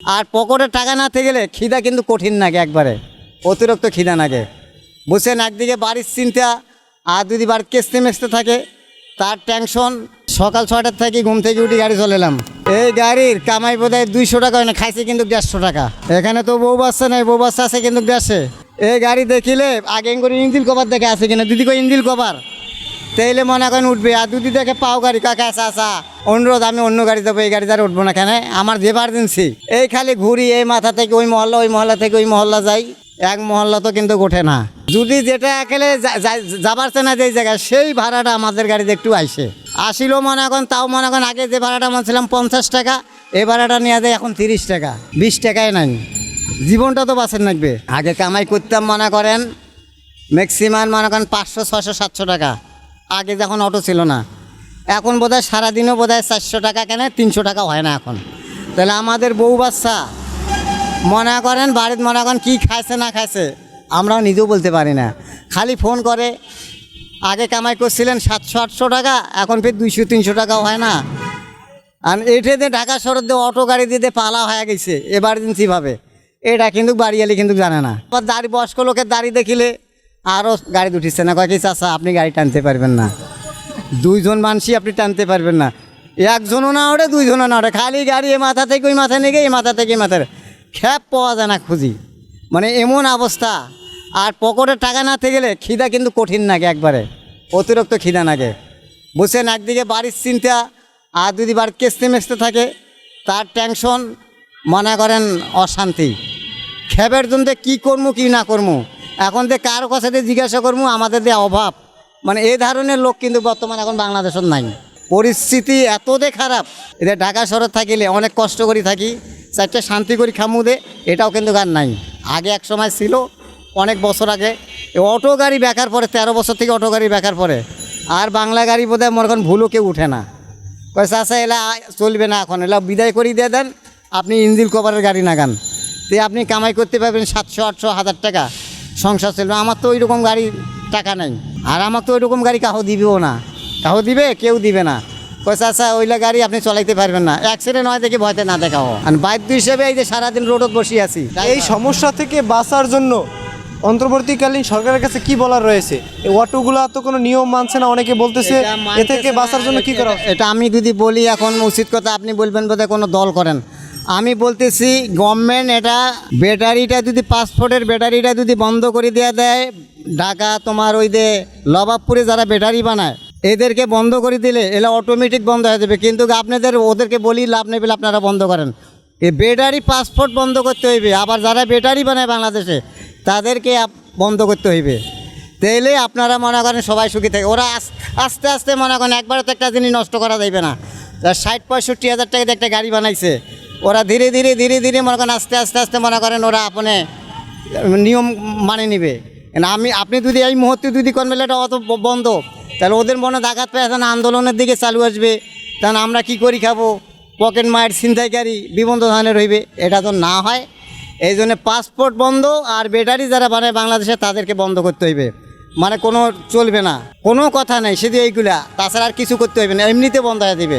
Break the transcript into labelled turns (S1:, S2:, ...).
S1: আর পকেটে টাকা না থেকে গেলে খিদা কিন্তু কঠিন লাগে একবারে, অতিরিক্ত খিদা লাগে বুঝছেন, একদিকে বাড়ির চিন্তা, আর যদি বাড়ির কেসতে মেসতে থাকে, তার টেনশন সকাল ছয়টার থেকে ঘুম থেকে উঠে গাড়ি চলে এলাম। এই গাড়ির কামাই বোধ হয় দুইশো টাকা হয় না, খাইছে কিন্তু দেড়শো টাকা। এখানে তো বউ বাচ্চা নাই, বউ বাচ্চা আছে কিন্তু দেশে। এই গাড়ি দেখিলে আগে করে ইঞ্জিল কভার দেখে আছে কিনা, দিদি কই ইঞ্জিল কভার? তাইলে মনে করেন উঠবে, আর দুদি দেখে পাও গাড়ি কাকা আসা আসা অনুরোধ, আমি অন্য গাড়ি যাব, এই গাড়ি দ্বারা উঠবো না কেন? আমার যে এমার্জেন্সি এই খালি ঘুরি, এই মাথা থেকে ওই মহল্লা ওই মহল্লা থেকে ওই মহল্লা যাই, এক মহল্লা তো কিন্তু ওঠে না। যদি যেটা একেলে যাবার না যেই জায়গায় সেই ভাড়াটা আমাদের গাড়িতে একটু আইসে আসিল মনে করেন, তাও মনে করেন আগে যে ভাড়াটা মানছিলাম পঞ্চাশ টাকা এই ভাড়াটা নেওয়া যায় এখন তিরিশ টাকা, বিশ টাকায় নাই। জীবনটা তো বাঁচেন লাগবে। আগে কামাই করতাম মনে করেন ম্যাক্সিমাম মনে করেন পাঁচশো ছশো সাতশো টাকা। আগে যখন অটো ছিল না, এখন বোধহয় সারাদিনও বোধহয় চারশো টাকা কেনে, তিনশো টাকা হয় না এখন। তাহলে আমাদের বউ বাচ্চা, মনে করেন, বাড়িতে মনে করেন কী খাইছে না খাইছে, আমরাও নিজেও বলতে পারি না। খালি ফোন করে, আগে কামাই করছিলেন সাতশো, আটশো টাকা, এখন ফের দুইশো, তিনশো টাকাও হয় না। আর এটাতে ঢাকা শহর দিয়ে অটো গাড়ি দিয়ে পালা হয়ে গেছে এমার্জেন্সিভাবে এটা কিন্তু বাড়িয়ালি কিন্তু জানে না। আবার দাড়ি বয়স্ক লোকের দাড়ি দেখিলে আরও গাড়ি উঠিচ্ছে না। কয়েক চাষা আপনি গাড়ি টানতে পারবেন না। দুইজন মানুষই আপনি টানতে পারবেন না। একজনও না ওঠে, দুইজনও না ওঠে। খালি গাড়ি এ মাথা থেকে ওই মাথা নিয়ে গিয়ে এই মাথা থেকে এই মাথার খ্যাপ পাওয়া যায় না খুঁজি। মানে এমন অবস্থা। আর পকেটে টাকা না থেকে গেলে খিদা কিন্তু কঠিন লাগে একবারে। অতিরিক্ত খিদা লাগে বুঝছেন, একদিকে বাড়ির চিন্তা, আর যদি বাড়ির কেসতে মেসতে থাকে, তার টেনশন মনে করেন অশান্তি। খেবের জন্য কি করব কি না করব এখন যে কার কাছে জিজ্ঞাসা করব, আমাদের যে অভাব মানে এই ধরনের লোক কিন্তু বর্তমানে এখন বাংলাদেশের নাই। পরিস্থিতি এতটাই খারাপ এদের ঢাকা শহরে থাকিলে অনেক কষ্ট করে থাকি, চারটে শান্তি করি খামু দে, এটাও কিন্তু গান নাই। আগে এক সময় ছিল, অনেক বছর আগে অটো গাড়ি বেকার পরে, তেরো বছর থেকে অটো গাড়ি বেকার পরে, আর বাংলা গাড়ি বোধহয় মনে করেন ভুলও কেউ উঠে না। পয়সা আছে এলা চলবে না এখন, এলা বিদায় করে দিয়ে দেন, আপনি ইঞ্জিল কভারের গাড়ি নাগান। তে আপনি কামাই করতে পারবেন সাতশো, আটশো, হাজার টাকা। সংসার চলবে আমার তো ওই রকম গাড়ি টাকা নেই। আর আমার তো ওই রকম গাড়ি কাহো দিবেও না। কাহো দিবে কেউ দিবে না। পয়সা আচ্ছা ওইলা গাড়ি আপনি চলাইতে পারবেন না। অ্যাক্সিডেন্ট হয় দেখে ভয়তে না দেখাও। আর বাধ্য হিসেবে এই যে সারাদিন রোডত বসে আছি।
S2: এই সমস্যা থেকে বাঁচার জন্য অন্তর্বর্তীকালীন সরকারের কাছে কি বলার রয়েছে? এই অটোগুলো তো কোনো নিয়ম মানছে না অনেকে বলতেছে এ থেকে বাঁচার জন্য কি করা
S1: এটা আমি যদি বলি এখন উচিত কথা আপনি বলবেন বোধহয় কোনো দল করেন। আমি বলতেছি গভর্নমেন্ট এটা ব্যাটারিটা যদি পাসপোর্টের ব্যাটারিটা যদি বন্ধ করে দেওয়া দেয়, ঢাকা তোমার ওই যে লবাবপুরে যারা ব্যাটারি বানায়, এদেরকে বন্ধ করে দিলে এলা অটোমেটিক বন্ধ হয়ে যাবে। কিন্তু আপনাদের ওদেরকে বলি, লাভ নেই আপনারা বন্ধ করেন। এই ব্যাটারি পাসপোর্ট বন্ধ করতে হইবে। আবার যারা ব্যাটারি বানায় বাংলাদেশে, তাদেরকে বন্ধ করতে হইবে। তাইলে আপনারা মনে করেন সবাই সুখী থাকে। ওরা আস্তে আস্তে মনে করেন একবারে তো একটা জিনিস নষ্ট করা যাইবে না। ষাট পঁয়ষট্টি হাজার টাকা দিয়ে একটা গাড়ি বানাইছে। ওরা ধীরে ধীরে ধীরে ধীরে মনে করেন আস্তে আস্তে আস্তে মনে করেন ওরা আপনি নিয়ম মানে নিবে। আমি, আপনি যদি এই মুহূর্তে যদি এটা অত বন্ধ, তাহলে ওদের মনে দাগাত পেয়ে এখন আন্দোলনের দিকে চালু আসবে। তাহলে আমরা কি করি খাব? পকেট মায়ের ছিনতাইকারী বিবন্ধ ধরনের হইবে। এটা তো না হয়। এই জন্য পাসপোর্ট বন্ধ আর ব্যাটারি যারা বানায় বাংলাদেশে, তাদেরকে বন্ধ করতে হইবে। মানে কোনো চলবে না। কোনো কথা নেই, শুধু এইগুলা। তাছাড়া আর কিছু করতে হইবে না। এমনিতে বন্ধ হয়ে দিবে